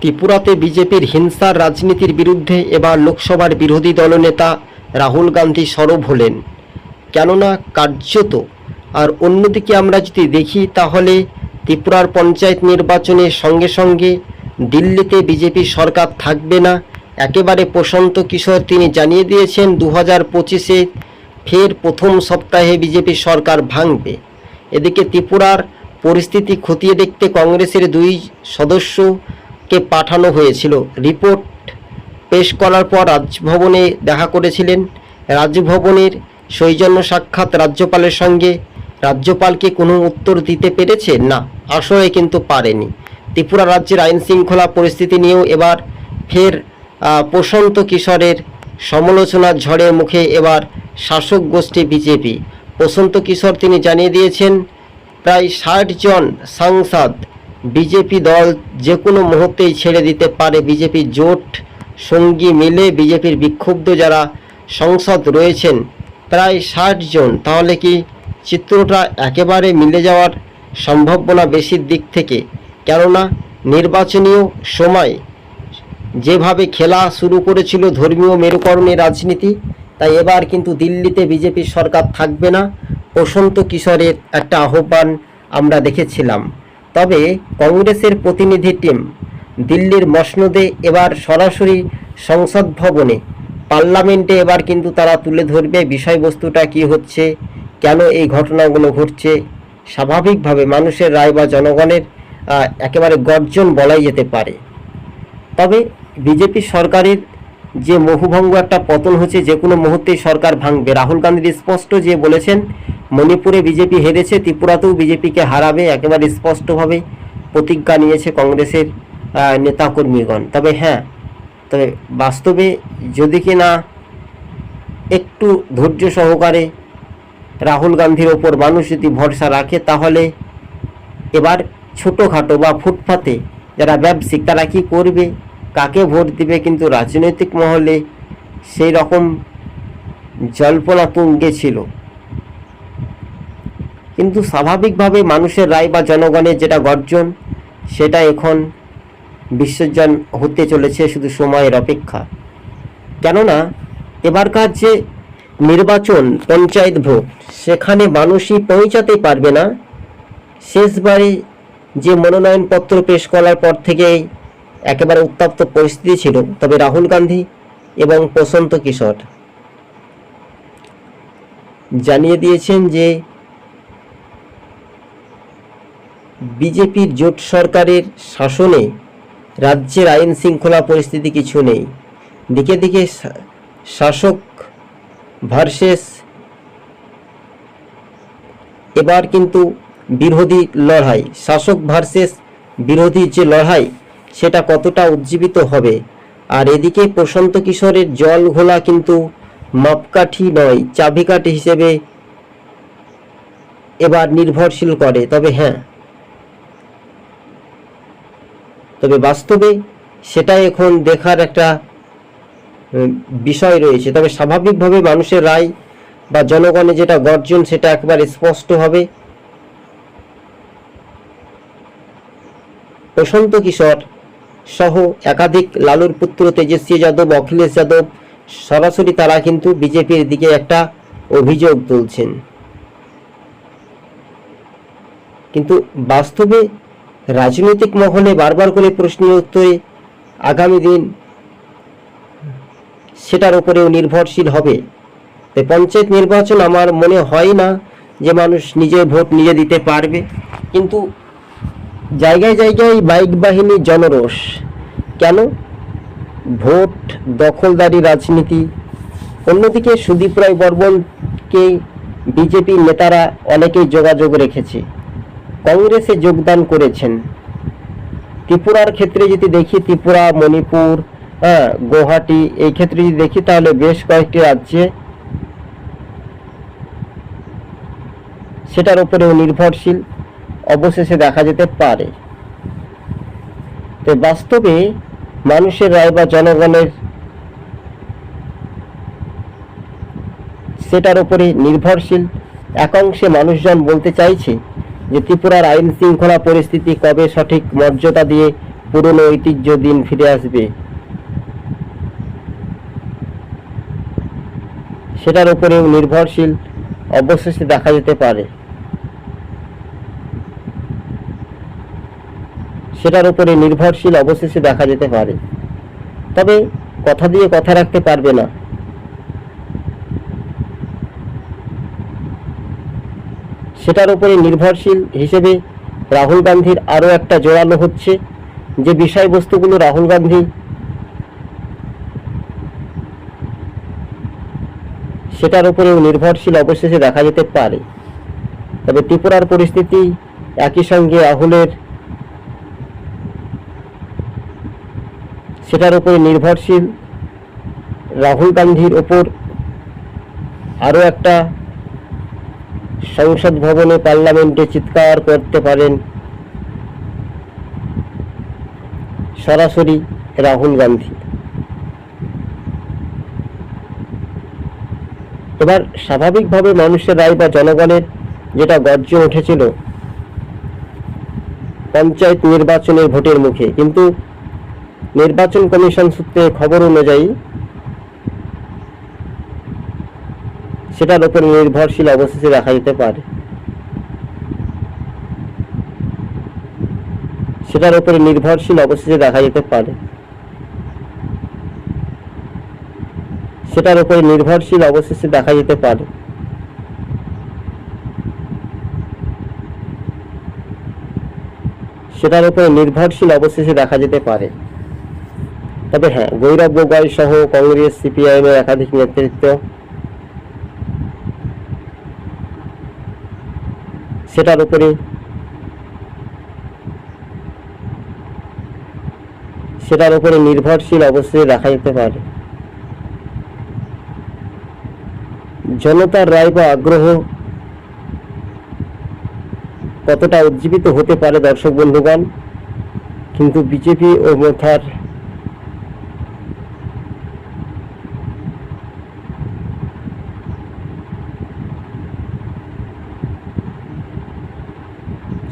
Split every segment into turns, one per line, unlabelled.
ত্রিপুরাতে বিজেপির হিংসার রাজনীতির বিরুদ্ধে এবার লোকসভার বিরোধী দলনেতা রাহুল গান্ধী সরব হলেন। কেননা কার্যত আর অন্যদিকে আমরা যদি দেখি তাহলে ত্রিপুরার পঞ্চায়েত নির্বাচনের সঙ্গে সঙ্গে দিল্লিতে বিজেপি সরকার থাকবে না, একেবারে প্রশান্ত কিশোর তিনি জানিয়ে দিয়েছেন দু হাজার পঁচিশে ফের প্রথম সপ্তাহে বিজেপি সরকার ভাঙবে। এদিকে ত্রিপুরার পরিস্থিতি খতিয়ে দেখতে কংগ্রেসের দুই সদস্যকে পাঠানো হয়েছিল। রিপোর্ট পেশ করার পর রাজভবনে দেখা করেছিলেন রাজভবনের সৌজন্য সাক্ষাৎ রাজ্যপালের সঙ্গে। রাজ্যপালকে কোনো উত্তর দিতে পেরেছে? না আসলে কিন্তু পারেনি। ত্রিপুরা রাজ্যের আইন শৃঙ্খলা পরিস্থিতি নিয়েও এবার ফের প্রশান্ত কিশোরের সমালোচনার ঝড়ের মুখে এবার শাসক গোষ্ঠী বিজেপি। প্রশান্ত কিশোর তিনি জানিয়ে দিয়েছেন, প্রায় ষাট জন সাংসদ বিজেপি দল যে কোনো মুহূর্তেই ছেড়ে দিতে পারে বিজেপি জোট, সঙ্গী মিলে বিজেপির বিক্ষুব্ধ যারা সংসদ রয়েছেন প্রায় ষাট জন। তাহলে কি চিত্রটা একেবারে মিলে যাওয়ার সম্ভাবনা বেশির দিক থেকে? কেননা নির্বাচনীয় সময় যেভাবে খেলা শুরু করেছিল ধর্মীয় মেরুকরণের রাজনীতি, তাই এবার কিন্তু দিল্লিতে বিজেপির সরকার থাকবে না। প্রশান্ত কিশোরের একটা আহ্বান আমরা দেখেছিলাম। তবে কংগ্রেসের প্রতিনিধি টিম দিল্লির মসনদে এবার সরাসরি সংসদ ভবনে। পার্লামেন্টে এবার কিন্তু তারা তুলে ধরবে বিষয়বস্তুটা কি হচ্ছে, কেন এই ঘটনাগুলো ঘটছে। স্বাভাবিকভাবে মানুষের রায় বা জনগণের একেবারে গর্জন বলাই যেতে পারে। তবে বিজেপি সরকারের যে মোহভঙ্গ একটা পতন হচ্ছে, যে কোনো মুহূর্তেই সরকার ভাঙবে। রাহুল গান্ধী স্পষ্ট যে বলেছেন মণিপুরে বিজেপি হেরেছে, ত্রিপুরাতেও বিজেপিকে হারাবে, একেবারে স্পষ্টভাবে প্রতিজ্ঞা নিয়েছে কংগ্রেসের নেতাকর্মীগণ। তবে হ্যাঁ তবে বাস্তবে যদি কি না একটু ধৈর্য সহকারে রাহুল গান্ধীর ওপর মানুষ যদি ভরসা রাখে, তাহলে এবার ছোটোখাটো বা ফুটপাতে যারা ব্যবসায়িক, তারা কি করবে, কাকে ভোট দিবে, কিন্তু রাজনৈতিক মহলে সেই রকম জল্পনা তুঙ্গে ছিল। কিন্তু স্বাভাবিকভাবে মানুষের রায় বা জনগণের যেটা গর্জন, সেটা এখন বিসর্জন হতে চলেছে শুধু সময়ের অপেক্ষা। কেননা, এবারকার যে নির্বাচন, পঞ্চায়েত ভোট, সেখানে মানুষই পৌঁছাতে পারবে না। শেষবারে যে মনোনয়নপত্র পেশ করার পর থেকেই একেবারে উত্তপ্ত পরিস্থিতি ছিল। তবে রাহুল গান্ধী এবং প্রশান্ত কিশোর জানিয়ে দিয়েছেন যে বিজেপির জোট সরকারের শাসনে রাজ্যের আইন শৃঙ্খলা পরিস্থিতি কিছু নেই। দিকে দিকে শাসক ভার্সেস এবার কিন্তু বিরোধী লড়াই। শাসক ভার্সেস বিরোধী যে লড়াই, সেটা কতটা উজ্জীবিত হবে? আর এদিকে প্রশান্ত কিশোরের জল ঘোলা কিন্তু মাপকাঠি নয়, চাবিকাঠি হিসেবে এবার নির্ভরশীল করে। তবে হ্যাঁ তবে বাস্তবে সেটা এখন দেখার একটা বিষয় রয়েছে। তবে স্বাভাবিকভাবে মানুষের রায় বা জনগণে যেটা গর্জন সেটা একবারে স্পষ্ট হবে। প্রশান্ত কিশোর সহ একাধিক লালুর পুত্র তেজস্বী যাদব, অখিলেশ যাদব সরাসরি তারা কিন্তু বিজেপির দিকে একটা অভিযোগ তুলছেন। কিন্তু বাস্তবে রাজনৈতিক মহলে বারবার করে প্রশ্নের উত্তরে আগামী দিন সেটার উপরেও নির্ভরশীল হবে। তাই পঞ্চায়েত নির্বাচন আমার মনে হয় না যে মানুষ নিজে ভোট নিজে দিতে পারবে। কিন্তু জায়গায় জায়গায় বাইক বাহিনী জনরোষ। কেন? ভোট, দখলদারি, রাজনীতি। অন্যদিকে সুদীপ রায় বর্মনকে বিজেপি নেতারা অনেকেই যোগাযোগ রেখেছে। কংগ্রেসে যোগদান করেছেন। ত্রিপুরার ক্ষেত্রে যদি দেখি, ত্রিপুরা, মণিপুর হ্যাঁ গুয়াহাটি, এই ক্ষেত্রে যদি দেখি, তাহলে বেশ কয়েকটি রাজ্যে সেটার উপরেও নির্ভরশীল। অবশেষে দেখা যেতে পারে। তো বাস্তবে মানুষের রায় বা জনগণের সেটার উপরে নির্ভরশীল। একাংশে মানুষজন বলতে চাইছে যে ত্রিপুরার আইন শৃঙ্খলা পরিস্থিতি কবে সঠিক মর্যাদা দিয়ে পুরনো ঐতিহ্য দিন ফিরে আসবে? সেটার উপরেও নির্ভরশীল, অবশেষে দেখা যেতে পারে। সেটার উপরে নির্ভরশীল, অবশেষে দেখা যেতে পারে। তবে কথা দিয়ে কথা রাখতে পারবে না। সেটার উপরে নির্ভরশীল হিসেবে রাহুল গান্ধীর আরও একটা জোরালো হচ্ছে। যে বিষয়বস্তুগুলো রাহুল গান্ধী সেটার উপরেও নির্ভরশীল অবশেষে দেখা যেতে পারে। তবে ত্রিপুরার পরিস্থিতি একই সঙ্গে রাহুলের সেটার উপরে নির্ভরশীল। রাহুল গান্ধীর ওপর আরও একটা সংসদ ভবনে পার্লামেন্টে চিৎকার করতে পারেন সরাসরি রাহুল গান্ধী। এবার স্বাভাবিকভাবে মানুষের রায় বা জনগণের যেটা গর্জ উঠেছিল, পঞ্চায়েত নির্বাচনের ভোটের মুখে। কিন্তু নির্বাচন কমিশন সূত্রে খবর অনুযায়ী সেটার উপর নির্ভরশীল অবশেষে দেখা যেতে পারে। সেটার উপরে নির্ভরশীল অবশেষে দেখা যেতে পারে। সেটার উপরে নির্ভরশীল অবশেষে দেখা যেতে পারে। সেটার উপরে নির্ভরশীল অবশেষে দেখা যেতে পারে। তবে হ্যাঁ গৌরব গোগোই সহ কংগ্রেস সিপিআইএম এর একাধিক নেতৃত্ব সেটার উপরে সেটার উপরে নির্ভরশীল অবশ্যই রাখা যেতে পারে। জনতার রায় বা আগ্রহ কতটা উজ্জীবিত হতে পারে দর্শক বন্ধুগণ, কিন্তু বিজেপি ও মোথার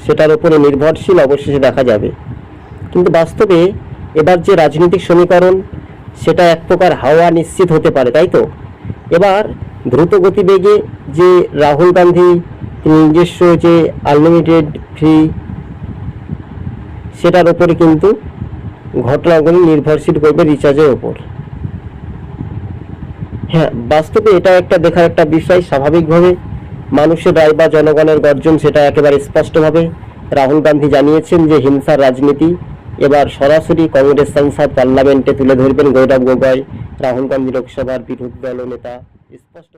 সেটার উপরে নির্ভরশীল অবশেষে দেখা যাবে। কিন্তু বাস্তবে এবার যে রাজনৈতিক সমীকরণ, সেটা এক প্রকার হাওয়া নিশ্চিত হতে পারে, তাই তো? এবার দ্রুত গতিবেগে যে রাহুল গান্ধী, তিনি নিজস্ব যে আনলিমিটেড ফ্রি সেটার উপরে কিন্তু ঘটনাগুলি নির্ভরশীল করবে রিচার্জের ওপর হ্যাঁ বাস্তবে এটা একটা দেখার একটা বিষয়, স্বাভাবিকভাবে মানুষের রায় বা জনগণের গর্জন সেটা একেবারে স্পষ্টভাবে রাহুল গান্ধী জানিয়েছেন যে হিংসার রাজনীতি এবার সরাসরি কংগ্রেস সংসদ পার্লামেন্টে তুলে ধরবেন গৌরব গগৈ। রাহুল গান্ধী লোকসভার বিরোধী দল নেতা স্পষ্ট